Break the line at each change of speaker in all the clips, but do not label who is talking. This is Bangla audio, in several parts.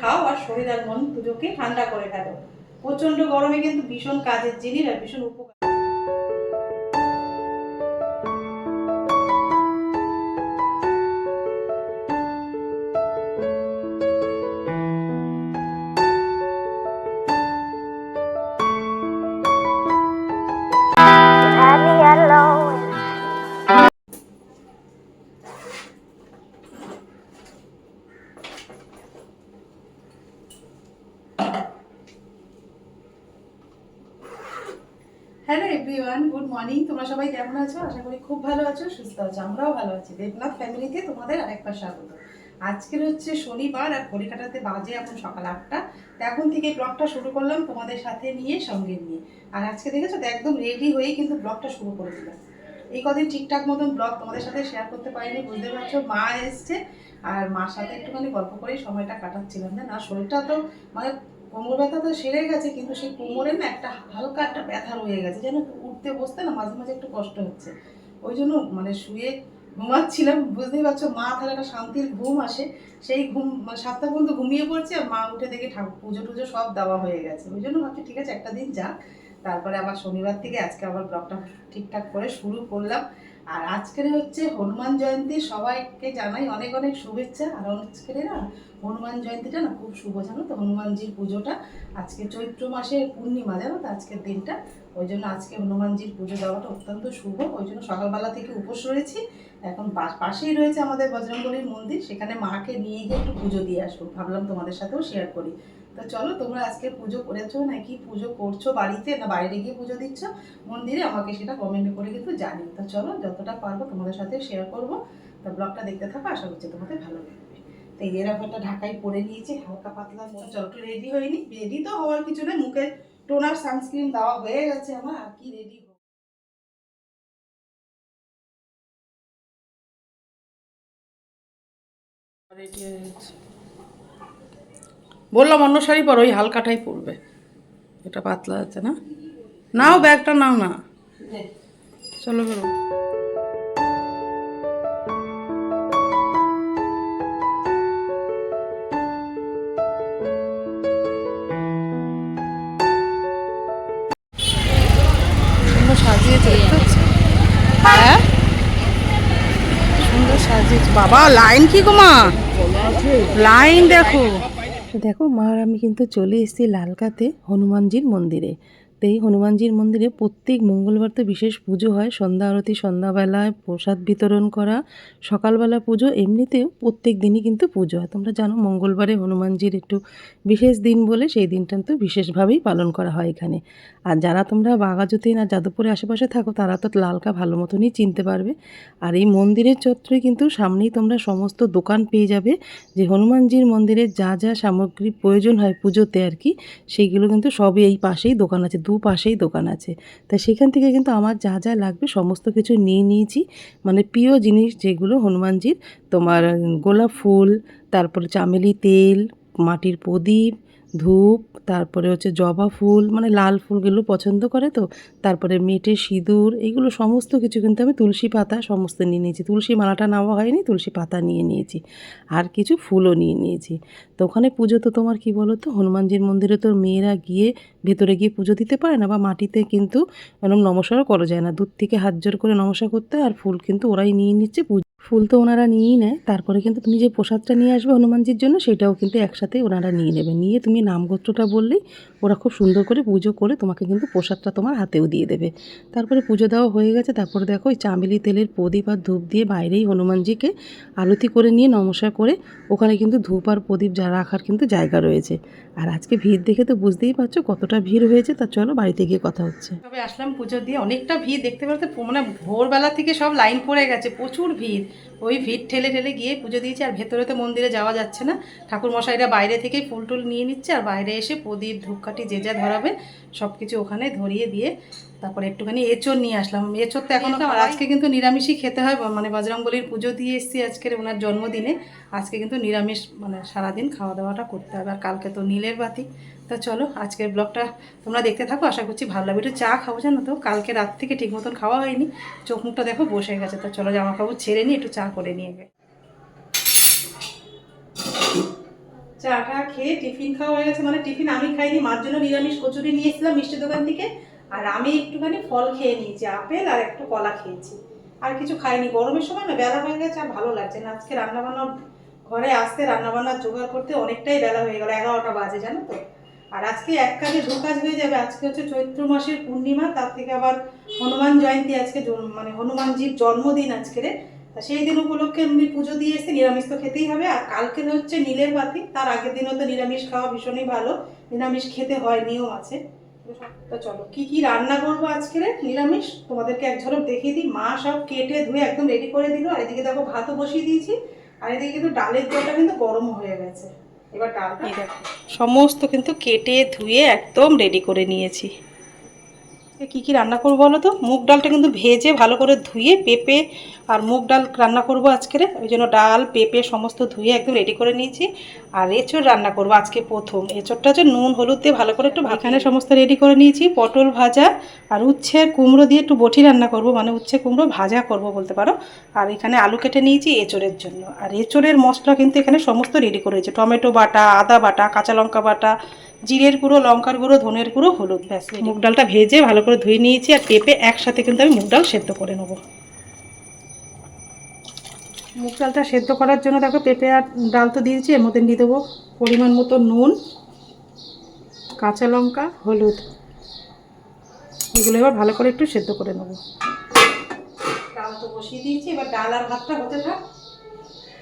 খাও আর শরীর আর মন পুজোকে ঠান্ডা করে ফেলো। প্রচণ্ড গরমে কিন্তু ভীষণ কাজের জিনিস আর ভীষণ উপকার আছো? আশা করি খুব ভালো আছো, সুস্থ আছো, আমরাও ভালো আছি। দেবনাথ ফ্যামিলিতে তোমাদের আরেকবার স্বাগত। আজকের হচ্ছে শনিবার আর কলিকাতাতে বাজে এখন সকাল আটটা। এখন থেকে ব্লগটা শুরু করলাম তোমাদের সাথে নিয়ে, সঙ্গে নিয়ে। আর আজকে দেখেছ তো একদম রেডি হয়েই কিন্তু ব্লগটা শুরু করে দিলাম। এই কদিন ঠিকঠাক মতন ব্লগ তোমাদের সাথে শেয়ার করতে পারিনি, বুঝতে পারছ? মা এসছে, আর মার সাথে একটুখানি গল্প করেই সময়টা কাটাচ্ছিলাম। না শরীরটা তো মানে কোমর ব্যথা তো সেরে গেছে, কিন্তু সেই কোমরে না একটা হালকা একটা ব্যথা রয়ে গেছে, যেন উঠতে বসতে না মাঝে মাঝে একটু কষ্ট হচ্ছে। ওই জন্য মানে শুয়ে ঘুমাচ্ছিলাম, বুঝতেই পারছ, মা তাহলে একটা শান্তির ঘুম আসে, সেই ঘুম মানে সাতটা পর্যন্ত ঘুমিয়ে পড়ছে আর মা উঠে দেখে ঠাকুর, পুজো টুজো সব দেওয়া হয়ে গেছে। ওই জন্য ভাবছি ঠিক আছে, একটা দিন যাক, তারপরে আবার শনিবার থেকে আজকে আবার ব্লগটা ঠিকঠাক করে শুরু করলাম। আর আজকের হচ্ছে হনুমান জয়ন্তী, সবাইকে জানাই অনেক অনেক শুভেচ্ছা। আর আজকের না, হনুমান জয়ন্তীটা না খুব শুভ, জানো তো? হনুমানজির পুজোটা। আজকে চৈত্র মাসের পূর্ণিমা, জানো তো? আজকের দিনটা। ওই জন্য আজকে হনুমানজির পুজো দেওয়াটা অত্যন্ত শুভ। ওই জন্য সকালবেলা থেকে উপোস রয়েছি। এখন পাশেই রয়েছে আমাদের বজরঙ্গলির মন্দির। সেখানে মাকে নিয়ে গিয়ে একটু পুজো দিয়ে আসব। ভাবলাম তোমাদের সাথেও শেয়ার করি। তো চলো, তোমরা আজকে পুজো করেছ নাকি পুজো করছ বাড়িতে না বাইরে গিয়ে পুজো দিচ্ছ? মন্দিরে আমাকে সেটা কমেন্ট করে কিন্তু জানিও। তো চলো, যতটা পারব তোমাদের সাথে শেয়ার করব। তো ব্লগটা দেখতে থাকো, আশা করছি তোমাদের ভালো লাগবে। তো এরকম একটা ঢাকাই পরে নিয়েছি, হালকা পাতলা চলো, একটু রেডি হয়নি। রেডি তো হওয়ার কিছু নেই, মুখে টোনার সানস্ক্রিন দেওয়া হয়ে গেছে আমার, আর কি রেডি রেডি হয়ে গেছে। বললাম, অন্য শাড়ি পর, ওই হালকাটাই পরবে। এটা পাতলা আছে না? নাও, ব্যাগটা নাও না। চলো দেখতে হ্যাঁ? সুন্দর সাজিয়েছে। বাবা, লাইন কি গো মা? লাইন দেখো।
দেখো মা আর আমি কিন্তু চলে এসেছি লালকাতে হনুমানজির মন্দিরে। তো এই হনুমানজির মন্দিরে প্রত্যেক মঙ্গলবার তো বিশেষ পুজো হয়। সন্ধ্যা আরতি, সন্ধ্যাবেলায় প্রসাদ বিতরণ করা, সকালবেলা পুজো, এমনিতেও প্রত্যেক দিনই কিন্তু পুজো হয়। তোমরা জানো, মঙ্গলবারে হনুমানজির একটু বিশেষ দিন বলে সেই দিনটা তো বিশেষভাবেই পালন করা হয় এখানে। আর যারা তোমরা বাঘাযতীন আর যাদবপুরের আশেপাশে থাকো, তারা তো লালকা ভালো মতনই চিনতে পারবে। আর এই মন্দিরের চত্বরে কিন্তু সামনেই তোমরা সমস্ত দোকান পেয়ে যাবে, যে হনুমানজির মন্দিরে যা যা সামগ্রী প্রয়োজন হয় পুজোতে আর কি, সেইগুলো কিন্তু সবই এই পাশেই দোকান আছে। দু পাশেই দোকান আছে। তা সেখান থেকে কিন্তু আমার যা যা লাগবে সমস্ত কিছু নিয়ে নিয়েছি। মানে প্রিয় জিনিস যেগুলো হনুমানজির, তোমার গোলাপ ফুল, তারপরে চামেলি তেল, মাটির প্রদীপ ধূপ, তারপরে হচ্ছে জবা ফুল মানে লাল ফুলগুলো পছন্দ করে তো, তারপরে মেটে সিঁদুর এইগুলো সমস্ত কিছু কিন্তু আমি তুলসী পাতা সমস্ত নিয়ে নিয়েছি। তুলসী মালাটা নেওয়া হয়নি, তুলসী পাতা নিয়ে নিয়েছি। আর কিছু ফুলও নিয়ে নিয়েছি। তো ওখানে পুজো তো তোমার কি বলো তো হনুমানজির মন্দিরে তো মেয়েরা গিয়ে ভেতরে গিয়ে পুজো দিতে পারে না বা মাটিতে কিন্তু এরকম নমস্কারও করা যায় না। দূর থেকে হাত জোর করে নমস্কার করতে আর ফুল কিন্তু ওরাই নিয়ে নিচ্ছে, পুজো ফুল তো ওনারা নিয়েই নেয়। তারপরে কিন্তু তুমি যে প্রসাদটা নিয়ে আসবে হনুমানজির জন্য, সেটাও কিন্তু একসাথে ওনারা নিয়ে নেবে। নিয়ে তুমি নামগোত্রটা বললেই ওরা খুব সুন্দর করে পুজো করে তোমাকে কিন্তু প্রসাদটা তোমার হাতেও দিয়ে দেবে। তারপরে পুজো দেওয়া হয়ে গেছে। তারপরে দেখো ওই চামেলি তেলের প্রদীপ আর ধূপ দিয়ে বাইরেই হনুমানজিকে আলতি করে নিয়ে নমস্কার করে ওখানে কিন্তু ধূপ আর প্রদীপ যা রাখার কিন্তু জায়গা রয়েছে। আর আজকে ভিড় দেখে তো বুঝতেই পারছ কতটা ভিড় হয়েছে, তা চলো বাড়িতে গিয়ে কথা হচ্ছে।
তবে আসলাম পুজো দিয়ে। অনেকটা ভিড় দেখতে পারতে মানে ভোরবেলা থেকে সব লাইন পড়ে গেছে, প্রচুর ভিড়। ওই ভিড় ঠেলে ঠেলে গিয়ে পুজো দিয়েছি, আর ভেতরে তো মন্দিরে যাওয়া যাচ্ছে না। ঠাকুর মশাইরা বাইরে থেকেই ফুল টুল নিয়ে নিচ্ছে, আর বাইরে এসে প্রদীপ, ধূপকাঠি, যে যা ধরাবে সব কিছু ওখানে ধরিয়ে দিয়ে তারপরে একটুখানি এঁচড় নিয়ে আসলাম। এঁচড় তো এখন আজকে কিন্তু নিরামিষই খেতে হয় মানে বজরঙ্গলির পুজো দিয়ে এসেছি আজকের ওনার জন্মদিনে। আজকে কিন্তু নিরামিষ মানে সারাদিন খাওয়া দাওয়াটা করতে হবে, আর কালকে তো নীলের বাতি। তা চলো, আজকের ব্লগটা তোমরা দেখতে থাকো, আশা করছি ভালো লাগবে। একটু চা খাব জানো তো, কালকে রাত থেকে ঠিক মতন খাওয়া হয়নি, চোখ মুখটা দেখো বসে গেছে। তা চলো, জামা কাপড় ছেড়ে নিই একটু চা করে নিয়ে গে চাটা খেয়ে টিফিন খাওয়া হয়ে গেছে মানে টিফিন আমি খাইনি, মার জন্য নিরামিষ কচুরি নিয়ে এসেছিলাম মিষ্টি দোকান থেকে, আর আমি একটুখানি ফল খেয়ে নিয়েছি, আপেল আর একটু কলা খেয়েছি। আর কিছু খাইনি, গরমের সময় না বেলা হয়ে গেছে, আর ভালো লাগছে না। আজকে রান্নাবান্না, ঘরে আসতে রান্নাবান্না জোগাড় করতে অনেকটাই বেলা হয়ে গেল, এগারোটা বাজে, জানো তো? আর আজকে এক কাজে দু কাজ হয়ে যাবে। আজকে হচ্ছে চৈত্র মাসের পূর্ণিমা, তার থেকে আবার হনুমান জয়ন্তী আজকে মানে হনুমানজির জন্মদিন আজকে তা সেই দিন উপলক্ষে এমনি পুজো দিয়ে এসে নিরামিষ তো খেতেই হবে। আর কালকে হচ্ছে নীলের বাতি, তার আগের দিনও তো নিরামিষ খাওয়া ভীষণই ভালো। নিরামিষ খেতে হয়, নিয়ম আছে। তো চলো, কি কি রান্না করব আজকে নিরামিষ? তোমাদেরকে এক ঝলক দেখিয়ে দিই। মা সব কেটে ধুয়ে একদম রেডি করে দিল। আর এদিকে দেখো ভাতও বসিয়ে দিয়েছি। আর এদিকে কিন্তু ডালের জলটা কিন্তু গরম হয়ে গেছে। এবার ডালটা সমস্ত কিন্তু কেটে ধুয়ে একদম রেডি করে নিয়েছি। কি কি রান্না করব বলো তো? মুগ ডালটা কিন্তু ভেজে ভালো করে ধুয়ে পেঁপে আর মুগ ডাল রান্না করব আজকের ওই জন্য ডাল পেঁপে সমস্ত ধুয়ে একদম রেডি করে নিয়েছি। আর এঁচড় রান্না করব আজকে প্রথম। এঁচড়টা হচ্ছে নুন হলুদ দিয়ে ভালো করে একটু এখানে সমস্ত রেডি করে নিয়েছি। পটল ভাজা আর উচ্ছে কুমড়ো দিয়ে একটু বটি রান্না করব। মানে উচ্ছে কুমড়ো ভাজা করব বলতে পারো। আর এখানে আলু কেটে নিয়েছি এঁচড়ের জন্য। আর এঁচড়ের মশলা কিন্তু এখানে সমস্ত রেডি করে রয়েছে টমেটো বাটা আদা বাটা কাঁচা লঙ্কা বাটা জিরের গুঁড়ো লঙ্কার গুঁড়ো ধনের গুঁড়ো হলুদ ব্যাস মুগ ডালটা ভেজে ভালো করে ধুয়ে নিয়েছি। আর পেঁপে একসাথে কিন্তু আমি মুগ ডাল সেদ্ধ করে নেব। মুগ ডালটা সেদ্ধ করার জন্য দেখো পেঁপে আর ডাল তো দিয়েছি, এর মধ্যে দিয়ে দেবো পরিমাণ মতো নুন, কাঁচা লঙ্কা, হলুদ। এগুলো এবার ভালো করে একটু সেদ্ধ করে নেব। ডাল তো বসিয়ে দিয়েছি, এবার ডাল আর ভাতটা হতে থাক।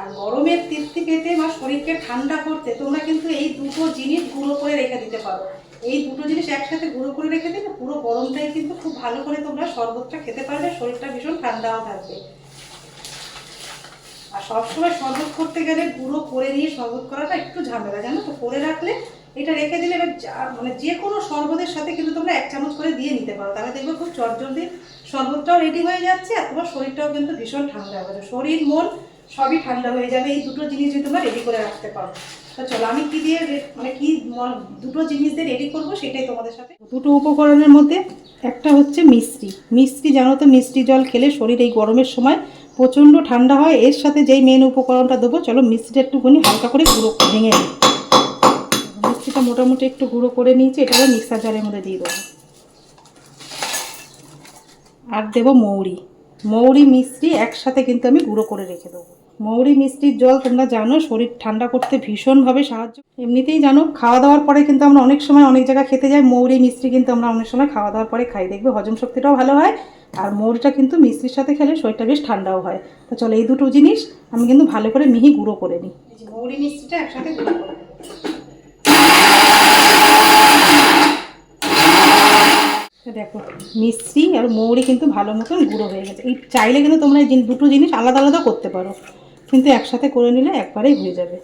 আর গরমের তৃপ্তি পেতে বা শরীরকে ঠান্ডা করতে তোমরা কিন্তু এই দুটো জিনিস গুঁড়ো করে রেখে দিতে পারো। এই দুটো জিনিস একসাথে গুঁড়ো করে রেখে দিলে পুরো গরমটাই কিন্তু খুব ভালো করে তোমরা শরবতটা খেতে পারবে, শরীরটা ভীষণ ঠান্ডাও থাকবে। আর সবসময় শরবত করতে গেলে গুঁড়ো করে নিয়ে শরবত করাটা একটু ঝামেলা, জানো তো? করে রাখলে এটা রেখে দিলে এবার মানে যে কোনো শরবতের সাথে কিন্তু তোমরা এক চামচ করে দিয়ে নিতে পারো। তাহলে দেখবে খুব চটজলদি শরবতটাও রেডি হয়ে যাচ্ছে আর তোমার শরীরটাও কিন্তু ভীষণ ঠান্ডা হবে শরীর, মন সবই ঠান্ডা হয়ে যাবে। এই দুটো জিনিস যদি তোমরা রেডি করে রাখতে পারো। তো চলো, আমি কি দিয়ে মানে কি দুটো জিনিস দিয়ে রেডি করব সেটাই তোমাদের সাথে। দুটো উপকরণের মধ্যে একটা হচ্ছে মিষ্টি। মিষ্টি জানো তো, মিষ্টি জল খেলে শরীর এই গরমের সময় প্রচণ্ড ঠান্ডা হয়, এর সাথে যেই মেন উপকরণটা দেবো, চলো মিষ্টিটা একটুখানি হালকা করে গুঁড়ো ভেঙে নিই। মিষ্টিটা মোটামুটি একটু গুঁড়ো করে নিয়েছি এটা মিক্সার জারের মধ্যে দিয়ে দেবো। আর দেবো মৌরি। মৌরি মিষ্টি একসাথে কিন্তু আমি গুঁড়ো করে রেখে দেবো। মৌরি মিষ্টির জল তোমরা জানো, শরীর ঠান্ডা করতে ভীষণভাবে সাহায্য এমনিতেই জানো, খাওয়া দাওয়ার পরে কিন্তু আমরা অনেক সময় অনেক জায়গায় খেতে যাই, মৌরি মিষ্টি কিন্তু আমরা অনেক সময় খাওয়া দাওয়ার পরে খাই। দেখবে হজম শক্তিটাও ভালো হয়, আর মৌরিটা কিন্তু মিষ্টির সাথে খেলে শরীরটা বেশ ঠান্ডাও হয়। তো চলো এই দুটো জিনিস আমি কিন্তু ভালো করে মিহি গুঁড়ো করে নিই। মৌরি মিষ্টিটা একসাথে দেখো, মিষ্টি আর মৌরি কিন্তু ভালো মতন গুঁড়ো হয়ে গেছে। এই চাইলে কিন্তু তোমরা এই দুটো জিনিস আলাদা আলাদা করতে পারো। কিন্তু একসাথে করে নিলে একবারেই হয়ে যাবে।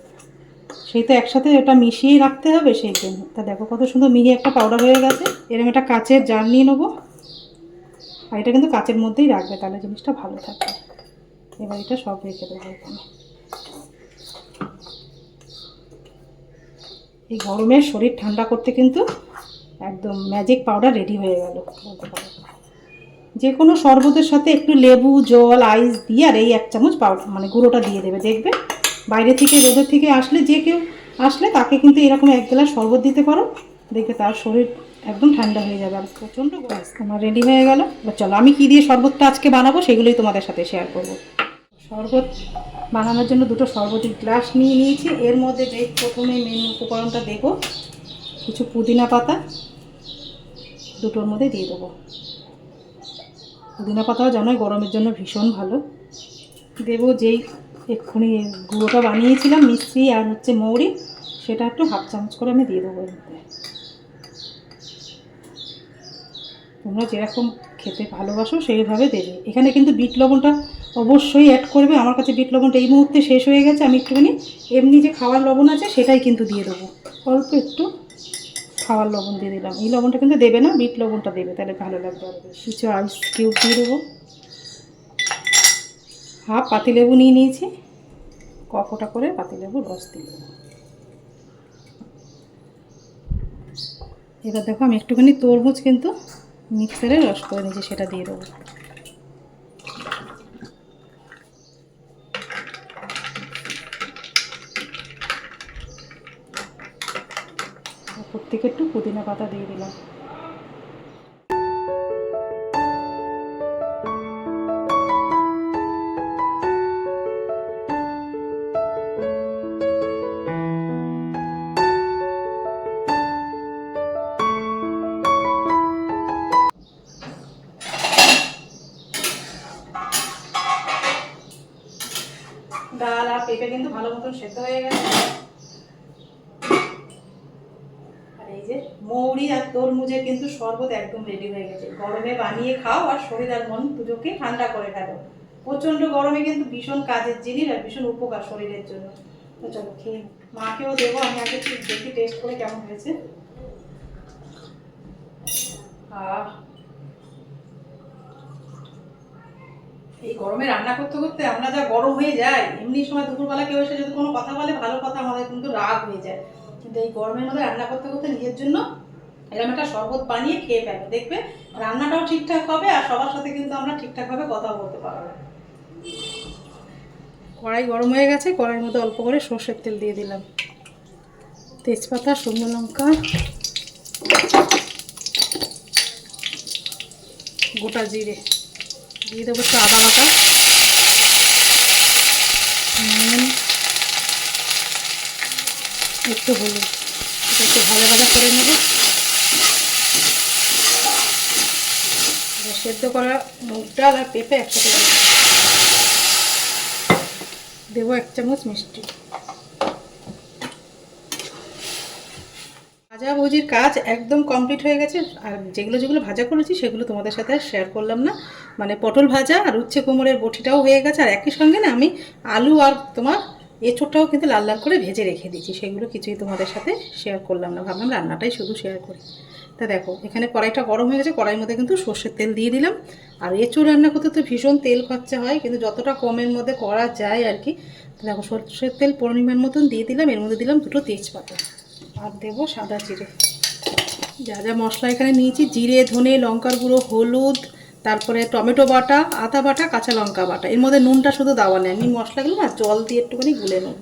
সেই তো একসাথে ওটা মিশিয়ে রাখতে হবে সেই জন্য। তা দেখো কত সুন্দর মিহি একটা পাউডার হয়ে গেছে। এরকম একটা কাচের জার নিয়ে নেব। আর এটা কিন্তু কাচের মধ্যেই রাখবে, তাহলে জিনিসটা ভালো থাকবে। এবার এটা সব রেখে দেবো এখানে। এই গরমে শরীর ঠান্ডা করতে কিন্তু একদম ম্যাজিক পাউডার রেডি হয়ে গেল। বলতে পারো। যে কোনো শরবতের সাথে একটু লেবু, জল, আইস দিয়ে আর এই এক চামচ পাউডার মানে গুঁড়োটা দিয়ে দেবে, দেখবে? বাইরে থেকে, রোদের থেকে আসলে যে কেউ আসলে তাকে কিন্তু এরকম এক গ্লাস শরবত দিতে পারো। দেখবে তার শরীর একদম ঠান্ডা হয়ে যাবে। আর প্রচণ্ড ব্যাস আমার রেডি হয়ে গেল। এবার চলো, আমি কী দিয়ে শরবতটা আজকে বানাবো সেগুলোই তোমাদের সাথে শেয়ার করব। শরবত বানানোর জন্য দুটো শরবতের গ্লাস নিয়ে নিয়েছি। এর মধ্যে যে প্রথমে মেন উপকরণটা দেবো, কিছু পুদিনা পাতা, দুটোর মধ্যে দিয়ে দেবো। পুদিনা পাতাও জানোই গরমের জন্য ভীষণ ভালো। দেবো যেই এক্ষুনি গুঁড়োটা বানিয়েছিলাম, মিষ্টি আর হচ্ছে মৌরি, সেটা একটু হাফ চামচ করে আমি দিয়ে দেবো তোমরা যেরকম খেতে ভালোবাসো সেইভাবে দেবে। এখানে কিন্তু বিট লবণটা অবশ্যই অ্যাড করবে। আমার কাছে বিট লবণটা এই মুহূর্তে শেষ হয়ে গেছে। আমি একটুখানি এমনি যে খাওয়ার লবণ আছে সেটাই কিন্তু দিয়ে দেবো। অল্প একটু খাওয়ার লবণ দিয়ে দিলাম। এই লবণটা কিন্তু দেবে না, বিট লবণটা দেবে, তাহলে ভালো লাগবে আরও বেশি। কিছু আইস কিউব দিয়ে দেবো। হাফ পাতিলেবু নিয়ে নিয়েছি। কফটা করে পাতিলেবুর রস দিয়ে দেবো। এবার দেখো আমি একটুখানি তরমুজ কিন্তু মিক্সারে রস করে নিয়েছি, সেটা দিয়ে দেবো থেকে একটু পুদিনা পাতা দিয়ে দিলাম। ডাল আর পেঁপে কিন্তু ভালো মতন সেদ্ধ হয়ে গেছে আর এই যে আর কিন্তু শরবত একদম রেডি হয়ে গেছে। গরমে বানিয়ে খাও আর শরীর আর মন পুজোকে ঠান্ডা করে ফেলো। প্রচণ্ড গরমে কিন্তু ভীষণ কাজের জিনিস আর ভীষণ উপকার শরীরের জন্য। চলো খেয়ে মাকেও দেবো, আমি আগে ঠিক দেখি টেস্ট করে কেমন হয়েছে। এই গরমে রান্না করতে করতে আমরা যা গরম হয়ে যাই এমনি সময় দুপুরবেলা কেউ এসে যদি কোনো কথা বলে, ভালো কথা আমাদের কিন্তু রাগ হয়ে যায়। কিন্তু এই গরমের মধ্যে রান্না করতে করতে নিজের জন্য এরকম একটা শরবত বানিয়ে খেয়ে ফেলবে দেখবে রান্নাটাও ঠিকঠাক হবে আর সবার সাথে কিন্তু আমরা ঠিকঠাকভাবে কথা বলতে পারব। কড়াই গরম হয়ে গেছে, কড়াইয়ের মধ্যে অল্প করে সর্ষের তেল দিয়ে দিলাম। তেজপাতা, শুকনো লঙ্কা, গোটা জিরে, দিয়ে দেবো একটু আদা বাটা, নুন, একটু হলুদ, একটু ভালো ভাজা করে নেব। সেদ্ধ করা মুগ ডাল আর পেঁপে একসাথে দেবো। এক চামচ মিষ্টি। ভাজা ভুজির কাজ একদম কমপ্লিট হয়ে গেছে। আর যেগুলো যেগুলো ভাজা করেছি সেগুলো তোমাদের সাথে শেয়ার করলাম না। মানে পটল ভাজা আর উচ্ছে কোমরের বটিটাও হয়ে গেছে। আর একই সঙ্গে না আমি আলু আর তোমার এঁচোড়টাও কিন্তু লাল লাল করে ভেজে রেখে দিয়েছি। সেগুলো কিছুই তোমাদের সাথে শেয়ার করলাম না। ভাবলাম রান্নাটাই শুধু শেয়ার করি। তা দেখো, এখানে কড়াইটা গরম হয়ে গেছে, কড়াইয়ের মধ্যে কিন্তু সর্ষের তেল দিয়ে দিলাম। আর এঁচোড় রান্না করতে তো ভীষণ তেল খরচা হয়, কিন্তু যতটা কমের মধ্যে করা যায় আর কি দেখো, সর্ষের তেল পরিমাণ মতন দিয়ে দিলাম, এর মধ্যে দিলাম দুটো তেজপাতা আর দেবো সাদা জিরে। যা যা মশলা এখানে নিয়েছি, জিরে, ধনে, লঙ্কার গুঁড়ো, হলুদ, তারপরে টমেটো বাটা, আদা বাটা, কাঁচা লঙ্কা বাটা। এর মধ্যে নুনটা শুধু দেওয়া নেই, আমি মশলাগুলো না জল দিয়ে একটুখানি গুলে নেব।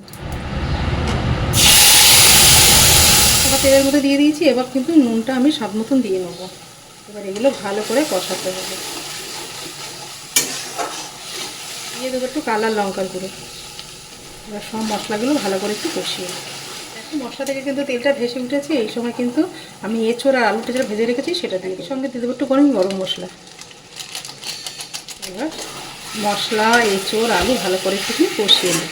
এবার তেলের মধ্যে দিয়ে দিয়েছি, এবার কিন্তু নুনটা আমি স্বাদ মতন দিয়ে নেব। এবার এগুলো ভালো করে কষাতে হবে। দিয়ে দেবো একটু কালার লঙ্কার গুঁড়ো। এবার সব মশলাগুলো ভালো করে একটু কষিয়ে দেখো, মশলা থেকে কিন্তু তেলটা ভেসে উঠেছে, এই সময় কিন্তু আমি এঁচোড় আর আলুটা যেটা ভেজে রেখেছি সেটা দিয়ে সঙ্গে দিয়ে দেবো একটু গরম গরম মশলা। এবার মশলা, এঁচোড়, আলু ভালো করে একটু কষিয়ে নিই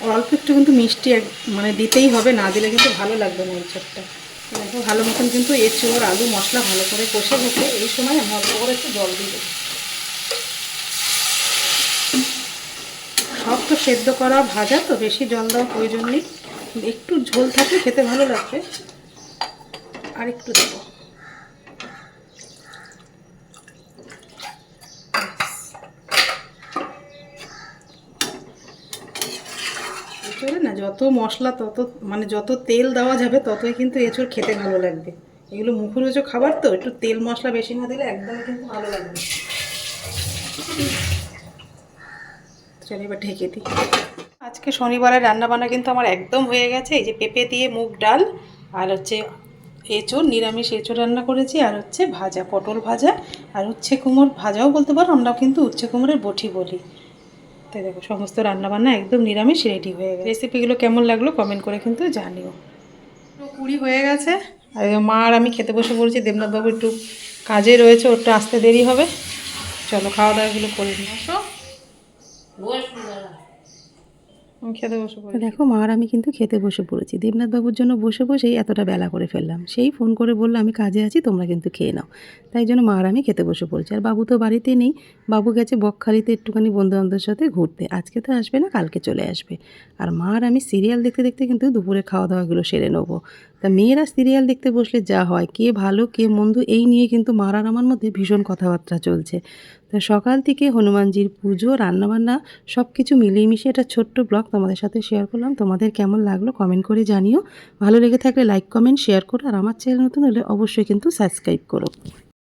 অল্প একটু কিন্তু মিষ্টি মানে দিতেই হবে, না দিলে কিন্তু ভালো লাগবে না এই এঁচোড়টা দেখো, ভালো মতন কিন্তু এঁচোড় আলু মশলা ভালো করে কষে গেছে এই সময় আমি অল্প করে একটু জল দিয়ে সব তো সেদ্ধ করা ভাজা, তো বেশি জল দেওয়ার প্রয়োজন নেই। একটু ঝোল থাকলে খেতে ভালো লাগবে। আর একটু দেবো। এঁচড়ে না, যত মশলা, তত মানে যত তেল দেওয়া যাবে, ততই কিন্তু এঁচড় খেতে ভালো লাগবে। এগুলো মুখরোচক খাবার তো, একটু তেল মশলা বেশি না দিলে একদমই কিন্তু ভালো লাগবে। চলো এবার ঢেকে দিই। আজকে শনিবারের রান্নাবান্না কিন্তু আমার একদম হয়ে গেছে, এই যে পেঁপে দিয়ে মুগ ডাল, আর হচ্ছে এঁচোড়, নিরামিষ এঁচোড় রান্না করেছি, আর হচ্ছে ভাজা, পটল ভাজা, আর উচ্ছে কুমোর ভাজাও বলতে পারো, আমরাও কিন্তু উচ্ছে কুমোরের বটি বলি। তাই দেখো, সমস্ত রান্নাবান্না একদম নিরামিষ রেডি হয়ে গেছে। রেসিপিগুলো কেমন লাগল কমেন্ট করে কিন্তু জানিও। কুড়ি হয়ে গেছে। আর মা আর আমি খেতে বসে পড়েছি, দেবনাথবাবু একটু কাজে রয়েছে ওর একটু আসতে দেরি হবে। চলো খাওয়া দাওয়াগুলো করে নিই। আসো।
দেখো মা আর আমি কিন্তু খেতে বসে পড়েছি। দেবনাথ বাবুর জন্য বসে বসেই এতটা বেলা করে ফেললাম। সেই ফোন করে বলল, আমি কাজে আছি, তোমরা কিন্তু খেয়ে নাও। তাই জন্য মা আর আমি খেতে বসে পড়েছি। আর বাবু তো বাড়িতে নেই। বাবু গেছে বকখালিতে একটুখানি বন্ধুবান্ধবের সাথে ঘুরতে। আজকে তো আসবে না, কালকে চলে আসবে। আর মা আর আমি সিরিয়াল দেখতে দেখতে কিন্তু দুপুরে খাওয়া দাওয়াগুলো সেরে নেব। তা মেয়েরা সিরিয়াল দেখতে বসলে যা হয়, কে ভালো, কে মন্দ, এই নিয়ে কিন্তু মার আর আমার মধ্যে ভীষণ কথাবার্তা চলছে। তো সকাল থেকে হনুমানজির পুজো, রান্নাবান্না সব কিছু মিলিয়ে মিশিয়ে একটা ছোট্ট ব্লগ তোমাদের সাথে শেয়ার করলাম। তোমাদের কেমন লাগল কমেন্ট করে জানিও। ভালো লেগে থাকলে লাইক কমেন্ট শেয়ার করো। আর আমার চ্যানেল নতুন হলে অবশ্যই কিন্তু সাবস্ক্রাইব করো।